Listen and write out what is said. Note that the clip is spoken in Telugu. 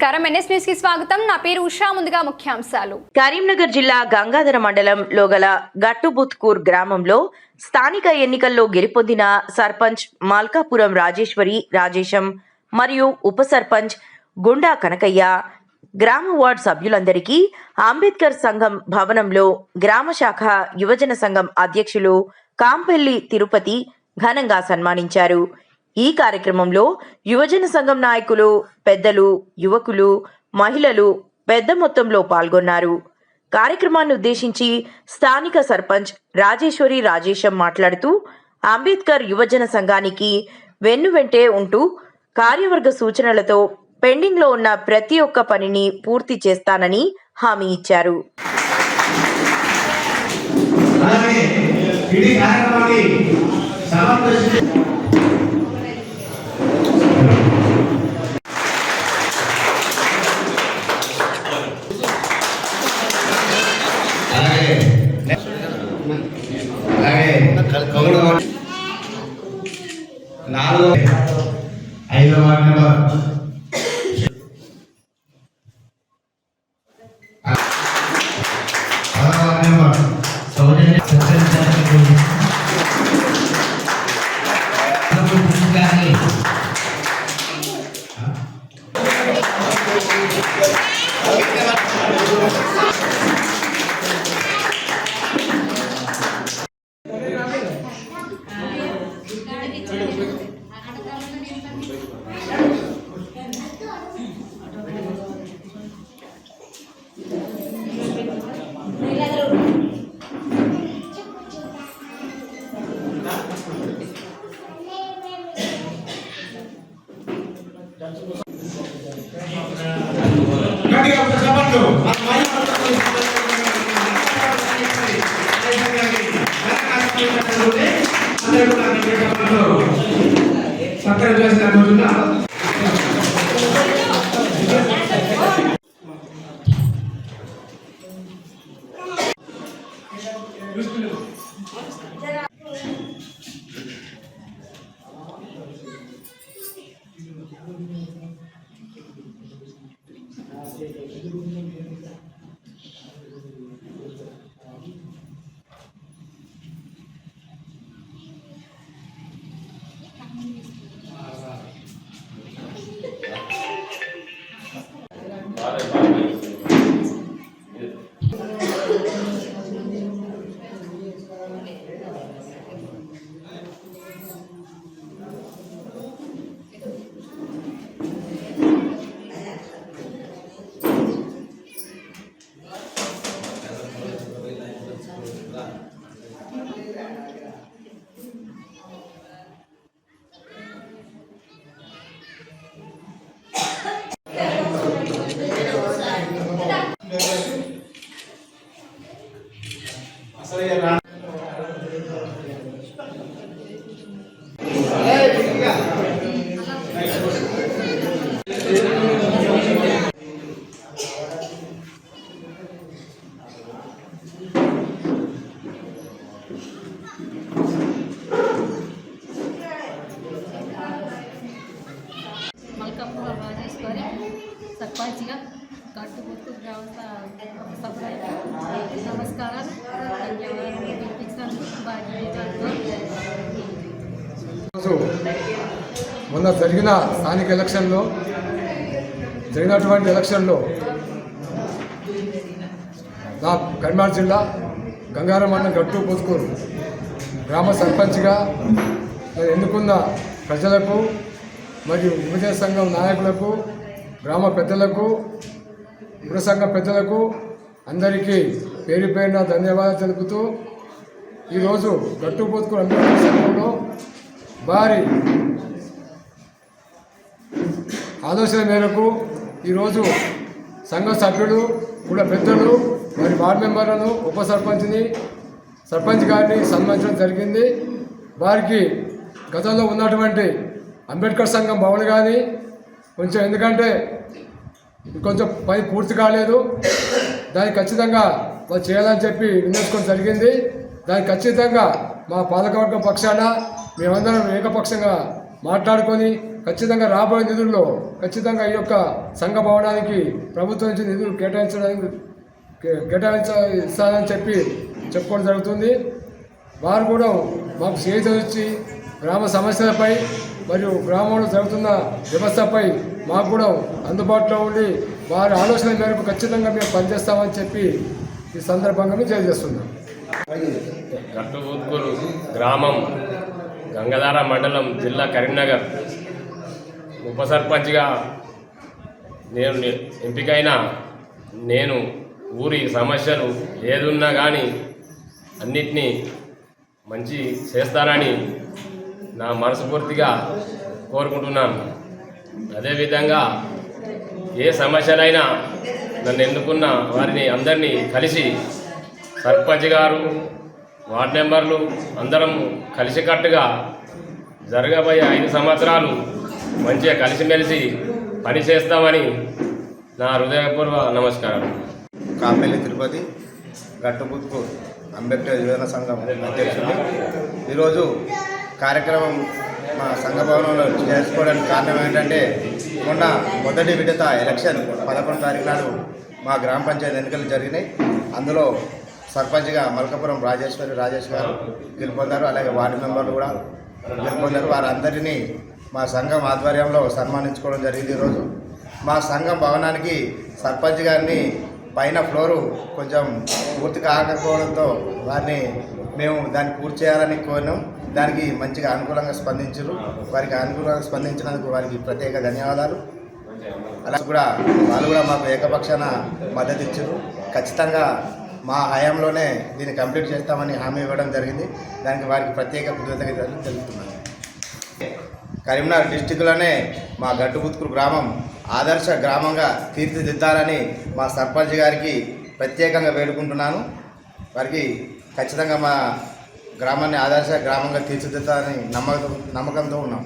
నమస్కారం. ఎన్ఎస్ న్యూస్కి స్వాగతం. నా పేరు ఉషా. ముందుగా ముఖ్యాంశాలు. కరీంనగర్ జిల్లా గంగాధర మండలంలో గల గట్టుబుత్కూర్ గ్రామంలో స్థానిక ఎన్నికల్లో గెలుపొందిన సర్పంచ్ మాల్కాపురం రాజేశ్వరి రాజేశం మరియు ఉప సర్పంచ్ గుండా కనకయ్య గ్రామ వార్డ్ సభ్యులందరికీ అంబేద్కర్ సంఘం భవనంలో గ్రామ శాఖ యువజన సంఘం అధ్యక్షులు కాంపెల్లి తిరుపతి ఘనంగా సన్మానించారు. ఈ కార్యక్రమంలో యువజన సంఘం నాయకులు పెద్దలు యువకులు మహిళలు పెద్ద మొత్తంలో పాల్గొన్నారు. కార్యక్రమాన్ని ఉద్దేశించి స్థానిక సర్పంచ్ రాజేశ్వరి రాజేశం మాట్లాడుతూ అంబేద్కర్ యువజన సంఘానికి వెన్ను వెంటే ఉంటూ కార్యవర్గ సూచనలతో పెండింగ్లో ఉన్న ప్రతి ఒక్క పనిని పూర్తి చేస్తానని హామీ ఇచ్చారు. అలాగే ఇది కార్యక్రమాన్ని సమర్పించి అలాగే Gracias. ఒక చప్పట్లు. మన మహిళా మంత్రులు అందరూ కూడా గట్టిగా చప్పట్లు. సత్కారం చేసిన ஆசிரியர் కట్టుబొట్టు గ్రామ సభ్యులకు నమస్కారాలు. ధన్యవాదాలు. మొన్న జరిగిన స్థానిక ఎలక్షన్లో జరిగినటువంటి ఎలక్షన్లో నా కరీంనగర్ జిల్లా గంగారం మండలం గట్టు పొదుకూరు గ్రామ సర్పంచ్గా నేను ఎన్నుకున్న ప్రజలకు మరియు విభజన సంఘం నాయకులకు గ్రామ పెద్దలకు గృహ సంఘ పెద్దలకు అందరికీ పేరు పేరున ధన్యవాదాలు తెలుపుతూ ఈరోజు గట్టు పొదుకూరు అంబేద్కర్ సంఘంలో వారి ఆలోచన మేరకు ఈరోజు సంఘ సభ్యులు కూడా పెద్దలు మరి వార్డు మెంబర్లను ఉప సర్పంచ్ని సర్పంచ్ గారిని సన్మానించడం జరిగింది. వారికి గతంలో ఉన్నటువంటి అంబేద్కర్ సంఘం భవన్ కానీ కొంచెం ఎందుకంటే కొంచెం పని పూర్తి కాలేదు. దాన్ని ఖచ్చితంగా చేయాలని చెప్పి విన్నర్చుకోవడం జరిగింది. దానికి ఖచ్చితంగా మా పాలకవర్గం పక్షాన మేమందరం ఏకపక్షంగా మాట్లాడుకొని ఖచ్చితంగా రాబోయే నిధుల్లో ఖచ్చితంగా ఈ యొక్క సంఘ భవనానికి ప్రభుత్వం నుంచి నిధులు కేటాయించడానికి కే- కేటాయించాలని చెప్పి చెప్పుకోవడం జరుగుతుంది. వారు కూడా మాకు చేతి గ్రామ సమస్యలపై మరియు గ్రామంలో జరుగుతున్న వ్యవస్థపై మాకు కూడా అందుబాటులో ఉండి వారి ఆలోచన మేరకు ఖచ్చితంగా మేము పనిచేస్తామని చెప్పి ఈ సందర్భంగా తెలియజేస్తున్నాం. గ్రామం గంగధార మండలం జిల్లా కరీంనగర్ ఉప సర్పంచ్గా నేను ఎంపికైన నేను ఊరి సమస్యలు ఏదున్నా కానీ అన్నిటినీ మంచి చేస్తారని నా మనస్ఫూర్తిగా కోరుకుంటున్నాను. అదేవిధంగా ఏ సమస్యలైనా నన్ను ఎన్నుకున్న వారిని అందరినీ కలిసి సర్పంచ్ గారు వార్డు మెంబర్లు అందరం కలిసికట్టుగా జరగబోయే ఐదు సంవత్సరాలు మంచిగా కలిసిమెలిసి పని చేస్తామని నా హృదయపూర్వ నమస్కారం. కామెల్లి తిరుపతి గట్టుబుత్కు అంబేద్కర్ యువజన సంఘం అధ్యక్షుడు. ఈరోజు కార్యక్రమం మా సంఘ భవనంలో చేసుకోవడానికి కారణం ఏంటంటే మొన్న మొదటి విడత ఎలక్షన్ పదకొండు తారీఖు నాడు మా గ్రామ పంచాయతీ ఎన్నికలు జరిగినాయి. అందులో సర్పంచ్గా మల్కపురం రాజేశ్వరి రాజేష్ గారు గెలుపొందారు. అలాగే వార్డు మెంబర్లు కూడా గెలుపొందారు. వారందరినీ మా సంఘం ఆధ్వర్యంలో సన్మానించుకోవడం జరిగింది ఈరోజు. మా సంఘం భవనానికి సర్పంచ్ గారిని పైన ఫ్లోరు కొంచెం పూర్తి కాకపోవడంతో వారిని మేము దాన్ని పూర్తి చేయాలని కోరినాం. దానికి మంచిగా అనుకూలంగా స్పందించారు. వారికి అనుకూలంగా స్పందించినందుకు వారికి ప్రత్యేక ధన్యవాదాలు. అలా కూడా వాళ్ళు కూడా మాకు ఏకపక్షాన మద్దతు ఇచ్చారు. ఖచ్చితంగా మా హయాంలోనే దీన్ని కంప్లీట్ చేస్తామని హామీ ఇవ్వడం జరిగింది. దానికి వారికి ప్రత్యేక కృతజ్ఞతలు తెలుపుతున్నాను. కరీంనగర్ డిస్టిక్లోనే మా గట్టుబుత్కూరు గ్రామం ఆదర్శ గ్రామంగా తీర్చిదిద్దాలని మా సర్పంచ్ గారికి ప్రత్యేకంగా వేడుకుంటున్నాను. వారికి ఖచ్చితంగా మా గ్రామాన్ని ఆదర్శ గ్రామంగా తీర్చిదిద్దాలని నమ్మకం నమ్మకంతో ఉన్నాం.